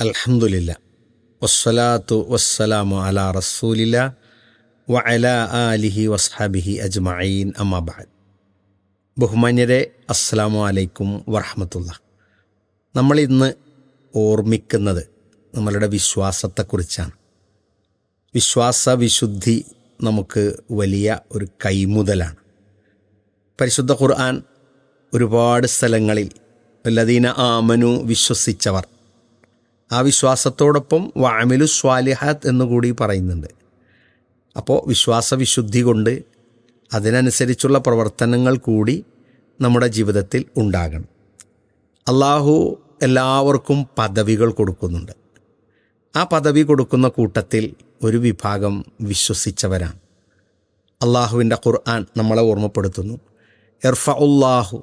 അൽഹംദുലില്ല. വസ്സലാത്തു വസ്സലാമു അല റസൂലില്ല വ അല ആലിഹി വസ്ഹാബിഹി അജ്മഈൻ. അമ്മാബാദ് ബഹുമാന്യരെ അസ്സലാമു അലൈക്കും വറഹമത്തുള്ള. നമ്മളിന്ന് ഓർമ്മിക്കുന്നത് നമ്മളുടെ വിശ്വാസത്തെക്കുറിച്ചാണ്. വിശ്വാസ വിശുദ്ധി നമുക്ക് വലിയ ഒരു കൈമുതലാണ്. പരിശുദ്ധ ഖുർആൻ ഒരുപാട് സ്ഥലങ്ങളിൽ വല്ലതീന ആമനു വിശ്വസിച്ചവർ ആ വിശ്വാസത്തോടൊപ്പം വാമിലു സ്വാലിഹാത്ത് എന്നുകൂടി പറയുന്നുണ്ട്. അപ്പോൾ വിശ്വാസവിശുദ്ധി കൊണ്ട് അതിനനുസരിച്ചുള്ള പ്രവർത്തനങ്ങൾ കൂടി നമ്മുടെ ജീവിതത്തിൽ ഉണ്ടാകണം. അള്ളാഹു എല്ലാവർക്കും പദവികൾ കൊടുക്കുന്നുണ്ട്. ആ പദവി കൊടുക്കുന്ന കൂട്ടത്തിൽ ഒരു വിഭാഗം വിശ്വസിച്ചവരാണ്. അള്ളാഹുവിന്റെ ഖുർആൻ നമ്മളെ ഓർമ്മപ്പെടുത്തുന്നു. എർഫ ഉള്ളാഹു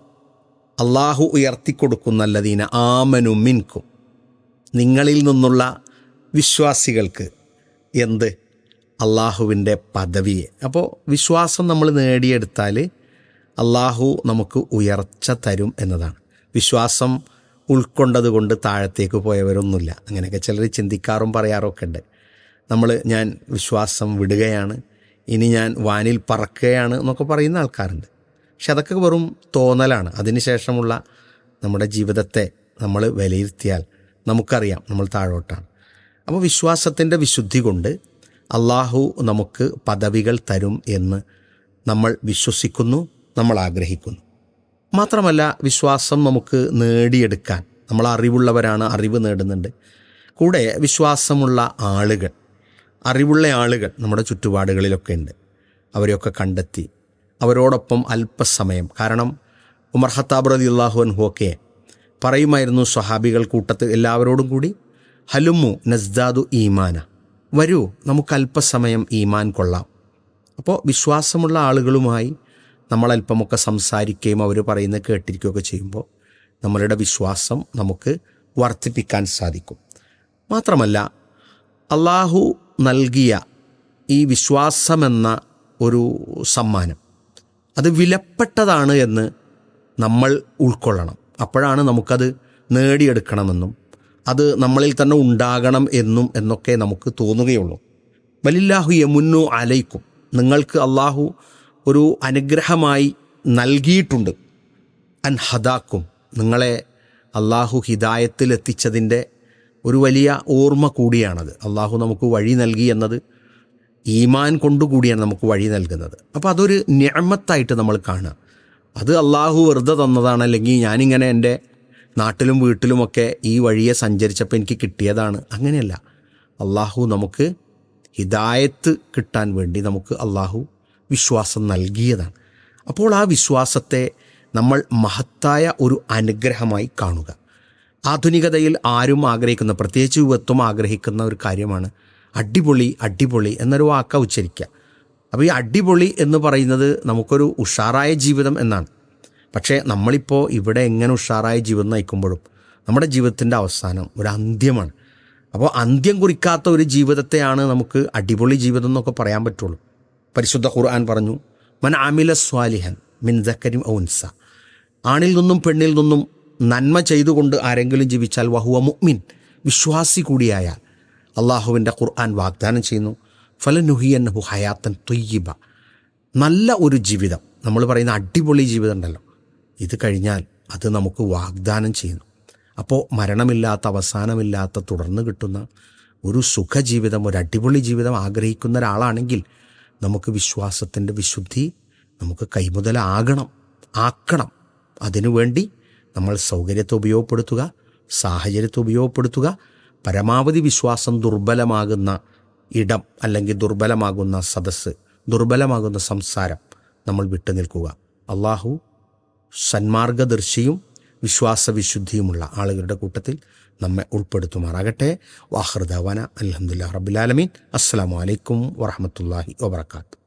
അള്ളാഹു ഉയർത്തിക്കൊടുക്കുന്നല്ലതീന ആമനു മിൻകും. നിങ്ങളിൽ നിന്നുള്ള വിശ്വാസികൾക്ക് എന്ത്? അള്ളാഹുവിന്റെ പദവിയെ. അപ്പോൾ വിശ്വാസം നമ്മൾ നേടിയെടുത്താൽ അള്ളാഹു നമുക്ക് ഉയർച്ച തരും എന്നതാണ്. വിശ്വാസം ഉൾക്കൊണ്ടതുകൊണ്ട് താഴത്തേക്ക് പോയവരൊന്നുമില്ല. അങ്ങനെയൊക്കെ ചിലർ ചിന്തിക്കാറും പറയാറൊക്കെ ഉണ്ട്. നമ്മൾ ഞാൻ വിശ്വാസം വിടുകയാണ് ഇനി ഞാൻ വാനിൽ പറക്കുകയാണ് എന്നൊക്കെ പറയുന്ന ആൾക്കാരുണ്ട്. പക്ഷെ അതൊക്കെ വെറും തോന്നലാണ്. അതിനുശേഷമുള്ള നമ്മുടെ ജീവിതത്തെ നമ്മൾ വിലയിരുത്തിയാൽ നമുക്കറിയാം നമ്മൾ താഴോട്ടാണ്. അപ്പോൾ വിശ്വാസത്തിന്റെ വിശുദ്ധി കൊണ്ട് അള്ളാഹു നമുക്ക് പദവികൾ തരും എന്ന് നമ്മൾ വിശ്വസിക്കുന്നു നമ്മൾ ആഗ്രഹിക്കുന്നു. മാത്രമല്ല വിശ്വാസം നമുക്ക് നേടിയെടുക്കാൻ നമ്മൾ അറിവുള്ളവരാണ് അറിവ് നേടുന്നുണ്ട്. കൂടെ വിശ്വാസമുള്ള ആളുകൾ അറിവുള്ള ആളുകൾ നമ്മുടെ ചുറ്റുപാടുകളിലൊക്കെ ഉണ്ട്. അവരെയൊക്കെ കണ്ടെത്തി അവരോടൊപ്പം അല്പസമയം കാരണം ഉമർ ഹത്താബ് റതി അള്ളാഹു അൻഹുവൊക്കെ പറയുമായിരുന്നു സ്വഹാബികൾ കൂട്ടത്തിൽ എല്ലാവരോടും കൂടി ഹലുമു നസ്ദാദു ഈമാന. വരൂ നമുക്ക് അല്പസമയം ഈമാൻ കൊള്ളാം. അപ്പോൾ വിശ്വാസമുള്ള ആളുകളുമായി നമ്മളല്പമൊക്കെ സംസാരിക്കുകയും അവർ പറയുന്നത് കേട്ടിരിക്കുകയൊക്കെ ചെയ്യുമ്പോൾ നമ്മളുടെ വിശ്വാസം നമുക്ക് വർദ്ധിപ്പിക്കാൻ സാധിക്കും. മാത്രമല്ല അള്ളാഹു നൽകിയ ഈ വിശ്വാസമെന്ന ഒരു സമ്മാനം അത് വിലപ്പെട്ടതാണ് എന്ന് നമ്മൾ ഉൾക്കൊള്ളണം. അപ്പോഴാണ് നമുക്കത് നേടിയെടുക്കണമെന്നും അത് നമ്മളിൽ തന്നെ ഉണ്ടാകണം എന്നും എന്നൊക്കെ നമുക്ക് തോന്നുകയുള്ളൂ. വലില്ലാഹു യമുന്നു അലൈക്കും. നിങ്ങൾക്ക് അള്ളാഹു ഒരു അനുഗ്രഹമായി നൽകിയിട്ടുണ്ട്. അൻ ഹദാക്കും. നിങ്ങളെ അള്ളാഹു ഹിദായത്തിലെത്തിച്ചതിന്റെ ഒരു വലിയ ഓർമ്മ കൂടിയാണത്. അള്ളാഹു നമുക്ക് വഴി നൽകി എന്നത് ഈമാൻ കൊണ്ടുകൂടിയാണ് നമുക്ക് വഴി നൽകുന്നത്. അപ്പോൾ അതൊരു ഞാമത്തായിട്ട് നമ്മൾ കാണുക. അത് അള്ളാഹു വെറുതെ തന്നതാണ്. അല്ലെങ്കിൽ ഞാനിങ്ങനെ എന്റെ നാട്ടിലും വീട്ടിലുമൊക്കെ ഈ വഴിയെ സഞ്ചരിച്ചപ്പോൾ എനിക്ക് കിട്ടിയതാണ്. അങ്ങനെയല്ല. അള്ളാഹു നമുക്ക് ഹിദായത്ത് കിട്ടാൻ വേണ്ടി നമുക്ക് അള്ളാഹു വിശ്വാസം നൽകിയതാണ്. അപ്പോൾ ആ വിശ്വാസത്തെ നമ്മൾ മഹത്തായ ഒരു അനുഗ്രഹമായി കാണുക. ആധുനികതയിൽ ആരും ആഗ്രഹിക്കുന്ന പ്രത്യേകിച്ച് യുവത്വം ആഗ്രഹിക്കുന്ന ഒരു കാര്യമാണ് അടിപൊളി അടിപൊളി എന്നൊരു വാക്ക ഉച്ചരിക്കുക. അപ്പോൾ ഈ അടിപൊളി എന്ന് പറയുന്നത് നമുക്കൊരു ഉഷാറായ ജീവിതം എന്നാണ്. പക്ഷേ നമ്മളിപ്പോൾ ഇവിടെ എങ്ങനെ ഉഷാറായ ജീവിതം നയിക്കുമ്പോഴും നമ്മുടെ ജീവിതത്തിന്റെ അവസാനം ഒരു അന്ത്യമാണ്. അപ്പോൾ അന്ത്യം കുറിക്കാത്ത ഒരു ജീവിതത്തെയാണ് നമുക്ക് അടിപൊളി ജീവിതം എന്നൊക്കെ പറയാൻ പറ്റുള്ളൂ. പരിശുദ്ധ ഖുർആൻ പറഞ്ഞു മൻ ആമില സ്വാലിഹൻ മിൻ ദക്കരിം ഔൻസ ആണിൽ നിന്നും പെണ്ണിൽ നിന്നും നന്മ ചെയ്തുകൊണ്ട് ആരെങ്കിലും ജീവിച്ചാൽ വഹുവ മുഅ്മിൻ വിശ്വാസി കൂടിയായാൽ. അള്ളാഹുവിന്റെ ഖുർആൻ വാഗ്ദാനം ചെയ്യുന്നു ഫലനുഹിയന്നഹു ഹയാത്തൻ തൊയ്യിബ. നല്ല ഒരു ജീവിതം. നമ്മൾ പറയുന്ന അടിപൊളി ജീവിതം ഉണ്ടല്ലോ ഇത് കഴിഞ്ഞാൽ അത് നമുക്ക് വാഗ്ദാനം ചെയ്യുന്നു. അപ്പോൾ മരണമില്ലാത്ത അവസാനമില്ലാത്ത തുടർന്ന് കിട്ടുന്ന ഒരു സുഖജീവിതം ഒരു അടിപൊളി ജീവിതം ആഗ്രഹിക്കുന്ന ഒരാളാണെങ്കിൽ നമുക്ക് വിശ്വാസത്തിന്റെ വിശുദ്ധി നമുക്ക് കൈമുതലാകണം ആക്കണം. അതിനുവേണ്ടി നമ്മൾ സൗകര്യത്തെ ഉപയോഗപ്പെടുത്തുക സാഹചര്യത്തെ ഉപയോഗപ്പെടുത്തുക പരമാവധി വിശ്വാസം ദുർബലമാകുന്ന ഇടം അല്ലെങ്കിൽ ദുർബലമാകുന്ന സദസ്സ് ദുർബലമാകുന്ന സംസാരം നമ്മൾ വിട്ടു നിൽക്കുക അള്ളാഹു സന്മാർഗദർശിയും വിശ്വാസവിശുദ്ധിയുമുള്ള ആളുകളുടെ കൂട്ടത്തിൽ നമ്മെ ഉൾപ്പെടുത്തുമാറാകട്ടെ. വാഹൃദാവന അലഹമുല്ല റബുലാലമീൻ അസ്സാം വലൈക്കും വാഹമത്തല്ലാഹി വാബർക്കാത്തു